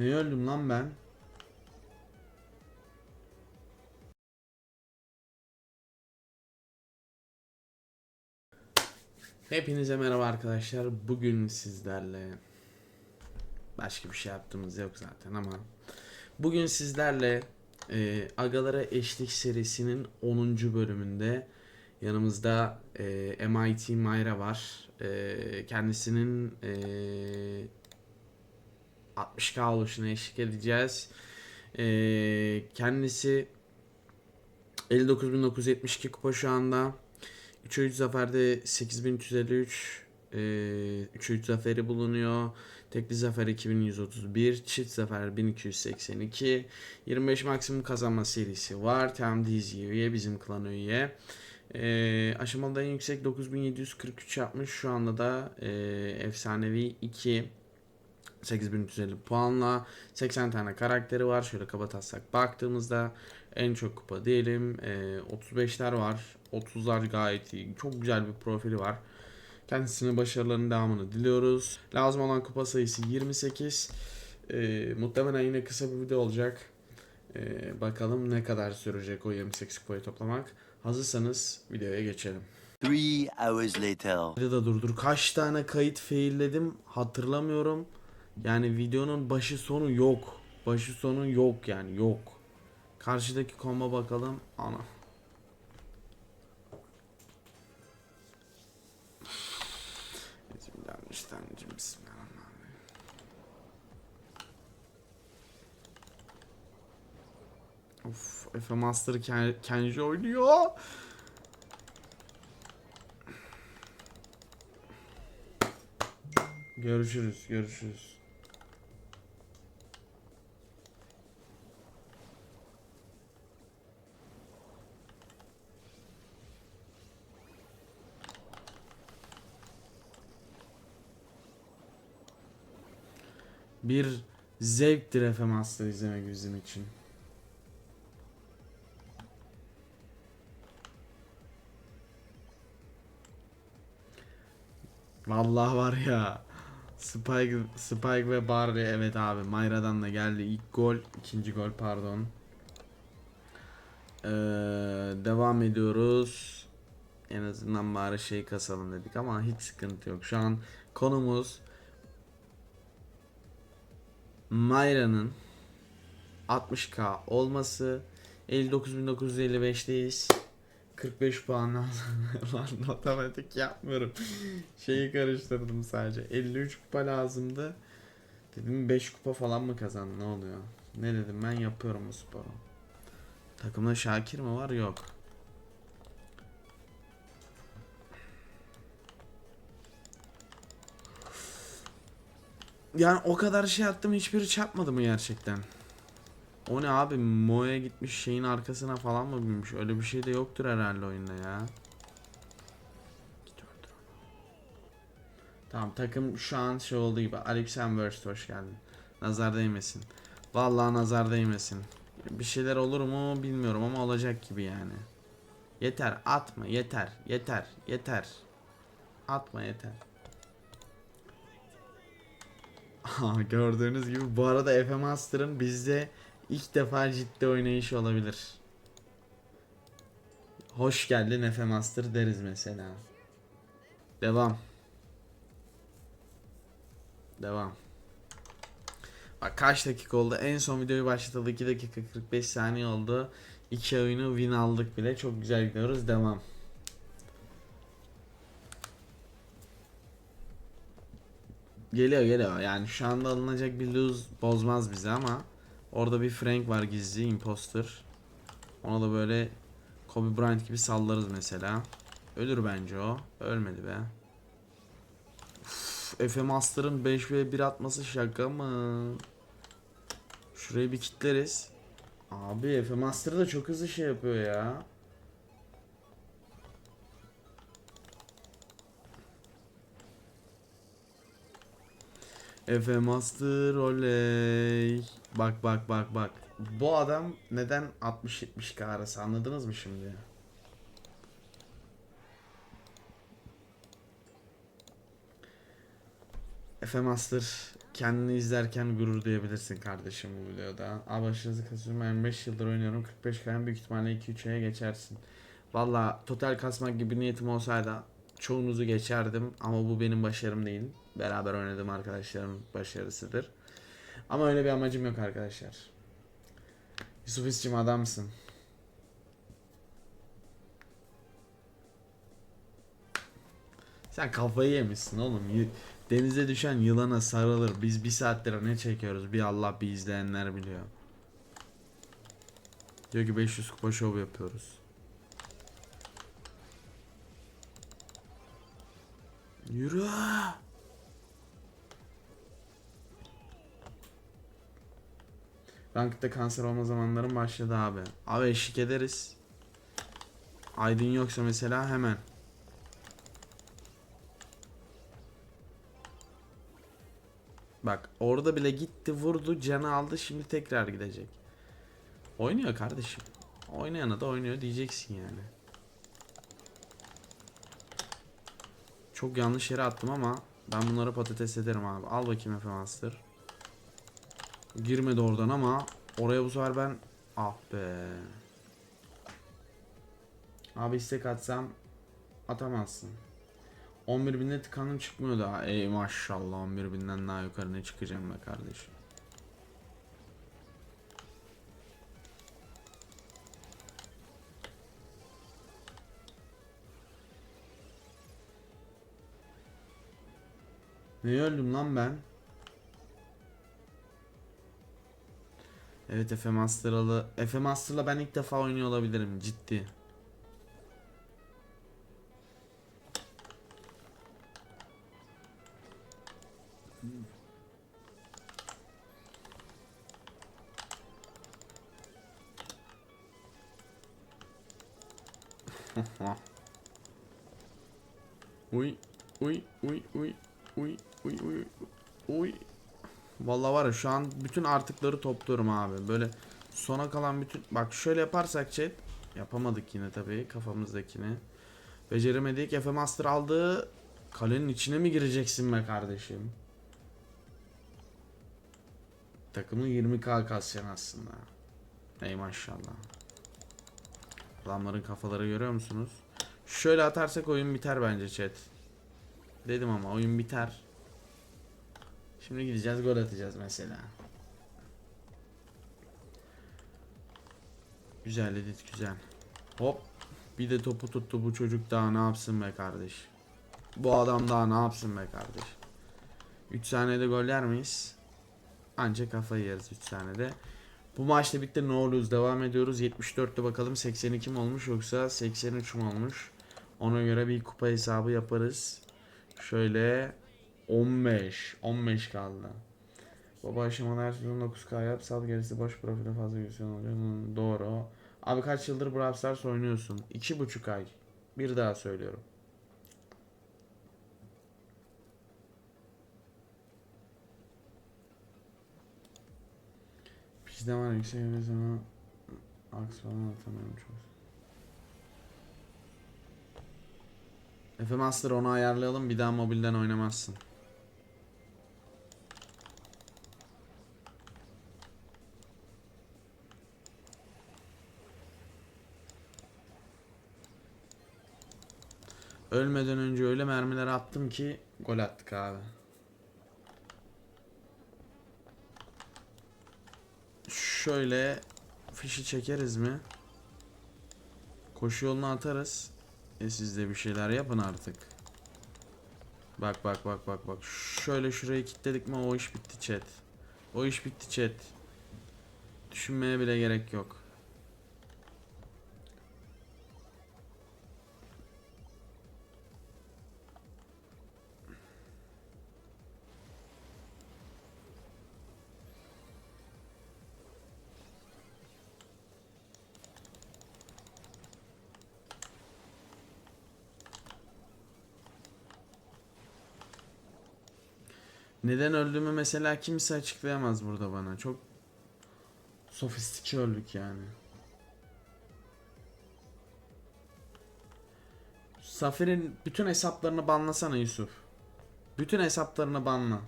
Ne öldüm lan ben? Hepinize merhaba arkadaşlar. Bugün sizlerle başka bir şey yaptığımız yok zaten ama bugün sizlerle e, Agalara Eşlik serisinin 10. bölümünde yanımızda e, MIT Mayra var. E, kendisinin e, 60k oluşuna eşlik edeceğiz. E, kendisi 59.972 kupa şu anda. 3'e 3 zaferde 8353 e, 3'e 3 zaferi bulunuyor. Tekli zafer 2131, çift zafer 1282, 25 maksimum kazanma serisi var. Tam dizi üye, bizim klan üye. E, aşamada en yüksek 9743 yapmış. Şu anda da e, efsanevi 2 8350 puanla 80 tane karakteri var. Şöyle kaba taslak baktığımızda en çok kupa diyelim. E, 35'ler var. 30'lar gayet iyi. Çok güzel bir profili var. Kendisine başarılarının devamını diliyoruz. Lazım olan kupa sayısı 28. E, muhtemelen yine kısa bir video olacak. E, bakalım ne kadar sürecek o 28 kupayı toplamak. Hazırsanız videoya geçelim. Three hours later. Da durdur. Kaç tane kayıt failledim hatırlamıyorum. Yani videonun başı sonu yok. Başı sonu yok yani yok. Karşıdaki koma bakalım. Ana. Bismillahirrahmanirrahim. Bismillahirrahmanirrahim. Of, Efe Master Ken- Kenji oynuyor. Görüşürüz, görüşürüz. Bir zevktir Efe Master izlemek bizim için. Vallahi var ya. Spike, Spike ve Barley evet abi Mayra'dan da geldi ilk gol ikinci gol pardon ee, devam ediyoruz en azından bari şey kasalım dedik ama hiç sıkıntı yok şu an konumuz Mayra'nın 60k olması 59.955'teyiz 45 puan. Lan matematik yapmıyorum. Şeyi karıştırdım sadece. 53 kupa lazımdı. Dedim 5 kupa falan mı kazandı ne oluyor? Ne dedim ben yapıyorum bu sporu. Takımda Şakir mi var? Yok. Yani o kadar şey attım hiçbiri çarpmadı mı gerçekten? O ne abi Mo'ya gitmiş şeyin arkasına falan mı binmiş? Öyle bir şey de yoktur herhalde oyunda ya. Tamam takım şu an şey olduğu gibi. Alexander hoş geldin. Nazar değmesin. Vallahi nazar değmesin. Bir şeyler olur mu bilmiyorum ama olacak gibi yani. Yeter atma yeter yeter yeter. Atma yeter. Gördüğünüz gibi bu arada Efe Master'ın bizde ilk defa ciddi oynayışı olabilir. Hoş geldin Efe Master deriz mesela. Devam. Devam. Bak kaç dakika oldu? En son videoyu başlatalı 2 dakika 45 saniye oldu. 2 oyunu win aldık bile. Çok güzel gidiyoruz. Devam. Geliyor geliyor. Yani şu anda alınacak bir lose bozmaz bizi ama orada bir Frank var gizli imposter. Ona da böyle Kobe Bryant gibi sallarız mesela. Ölür bence o. Ölmedi be. Uf, Efe Master'ın 5 ve 1 atması şaka mı? Şurayı bir kitleriz. Abi Efe Master da çok hızlı şey yapıyor ya. Efe Master oley. Bak bak bak bak. Bu adam neden 60-70k arası anladınız mı şimdi? Efe Master kendini izlerken gurur duyabilirsin kardeşim bu videoda. Abi başınızı. Ben 5 yıldır oynuyorum. 45 kayan büyük ihtimalle 2-3'e geçersin. Valla total kasmak gibi niyetim olsaydı çoğunuzu geçerdim. Ama bu benim başarım değil. Beraber oynadığım arkadaşlarımın başarısıdır. Ama öyle bir amacım yok arkadaşlar. Yusuf İsçim adamsın. Sen kafayı yemişsin oğlum. Denize düşen yılana sarılır. Biz bir saattir ne çekiyoruz? Bir Allah bir izleyenler biliyor. Diyor ki 500 kupa şov yapıyoruz. Yürü. Rankta kanser olma zamanlarım başladı abi. Abi eşlik ederiz. Aydın yoksa mesela hemen. Bak orada bile gitti vurdu canı aldı şimdi tekrar gidecek. Oynuyor kardeşim. Oynayana da oynuyor diyeceksin yani. Çok yanlış yere attım ama ben bunları patates ederim abi. Al bakayım Efe Master. Girmedi oradan ama oraya bu sefer ben ah be. Abi istek atsam atamazsın. 11 binde tıkanım çıkmıyor daha. Ey maşallah 11 binden daha yukarı ne çıkacağım be kardeşim. Ne öldüm lan ben? Evet Efe Master'lı. Efe Master'la ben ilk defa oynuyor olabilirim ciddi. uy uy uy uy uy uy uy uy Vallahi var ya şu an bütün artıkları topluyorum abi. Böyle sona kalan bütün bak şöyle yaparsak chat yapamadık yine tabii kafamızdakini. Beceremedik. Efe Master aldı. Kalenin içine mi gireceksin be kardeşim? Takımı 20k kasacaksın aslında. Ey maşallah. Adamların kafaları görüyor musunuz? Şöyle atarsak oyun biter bence chat. Dedim ama oyun biter. Şimdi gideceğiz gol atacağız mesela. Güzel edit güzel. Hop. Bir de topu tuttu bu çocuk daha ne yapsın be kardeş. Bu adam daha ne yapsın be kardeş. 3 saniyede gol yer miyiz? Ancak kafayı yeriz 3 saniyede. Bu maçta bitti ne oluyoruz devam ediyoruz. 74'te bakalım 82 mi olmuş yoksa 83 mi olmuş. Ona göre bir kupa hesabı yaparız. Şöyle 15. 15 kaldı. Baba aşamalı her sezon 9K yap. Sal gerisi boş profile fazla gözüküyor oluyor. Hmm, Doğru. Abi kaç yıldır Brawl Stars oynuyorsun? 2,5 ay. Bir daha söylüyorum. Bizde var yüksek bir zaman aks falan atamıyorum çok. Efe Master onu ayarlayalım bir daha mobilden oynamazsın. Ölmeden önce öyle mermiler attım ki gol attık abi. Şöyle fişi çekeriz mi? Koşu yoluna atarız. E siz de bir şeyler yapın artık. Bak bak bak bak bak. Şöyle şurayı kilitledik mi o iş bitti chat. O iş bitti chat. Düşünmeye bile gerek yok. Neden öldüğümü mesela kimse açıklayamaz burada bana. Çok sofistike öldük yani. Safir'in bütün hesaplarını banlasana Yusuf. Bütün hesaplarını banla.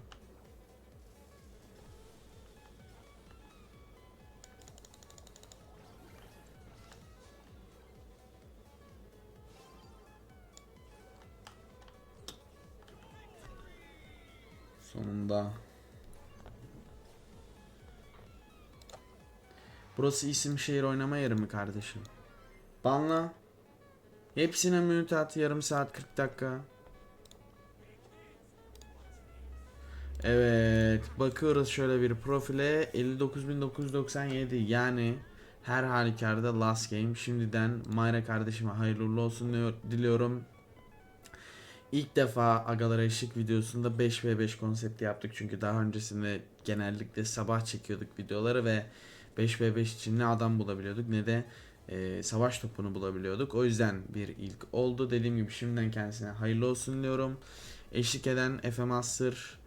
Sonunda. Burası isim şehir oynama yeri mi kardeşim? Banla. Hepsine mute at yarım saat 40 dakika. Evet bakıyoruz şöyle bir profile 59.997 yani her halükarda last game şimdiden Mayra kardeşime hayırlı olsun diliyorum. İlk defa Agalara Eşlik videosunda 5v5 konsepti yaptık çünkü daha öncesinde genellikle sabah çekiyorduk videoları ve 5v5 için ne adam bulabiliyorduk ne de e, savaş topunu bulabiliyorduk. O yüzden bir ilk oldu. Dediğim gibi şimdiden kendisine hayırlı olsun diyorum. Eşlik eden Efe Master,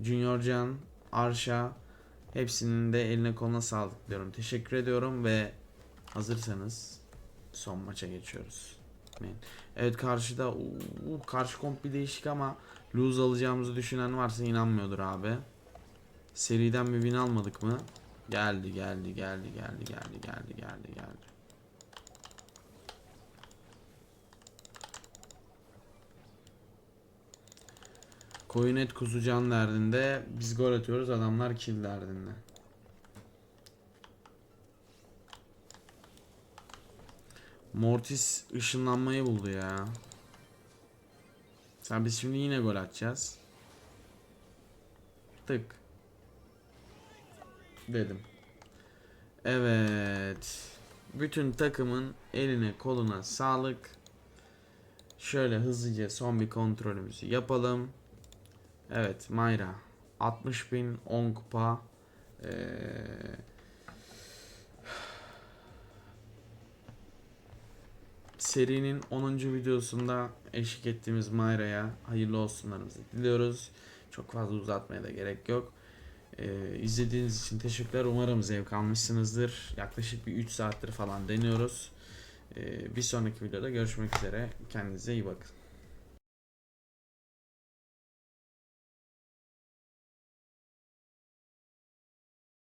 Junior Can, Arşa hepsinin de eline koluna sağlık diyorum. Teşekkür ediyorum ve hazırsanız son maça geçiyoruz. Amin. Evet karşıda uu, karşı komp bir değişik ama lose alacağımızı düşünen varsa inanmıyordur abi. Seriden bir win almadık mı? Geldi geldi geldi geldi geldi geldi geldi geldi. Koyun et kuzu can derdinde biz gol atıyoruz adamlar kill derdinde. Mortis ışınlanmayı buldu ya. Sen biz şimdi yine gol atacağız. Tık. Dedim. Evet. Bütün takımın eline koluna sağlık. Şöyle hızlıca son bir kontrolümüzü yapalım. Evet Mayra 60 bin 10 kupa Ee, serinin 10. videosunda eşlik ettiğimiz Mayra'ya hayırlı olsunlarımızı diliyoruz. Çok fazla uzatmaya da gerek yok. Ee, izlediğiniz için teşekkürler. Umarım zevk almışsınızdır. Yaklaşık bir 3 saattir falan deniyoruz. Ee, bir sonraki videoda görüşmek üzere. Kendinize iyi bakın.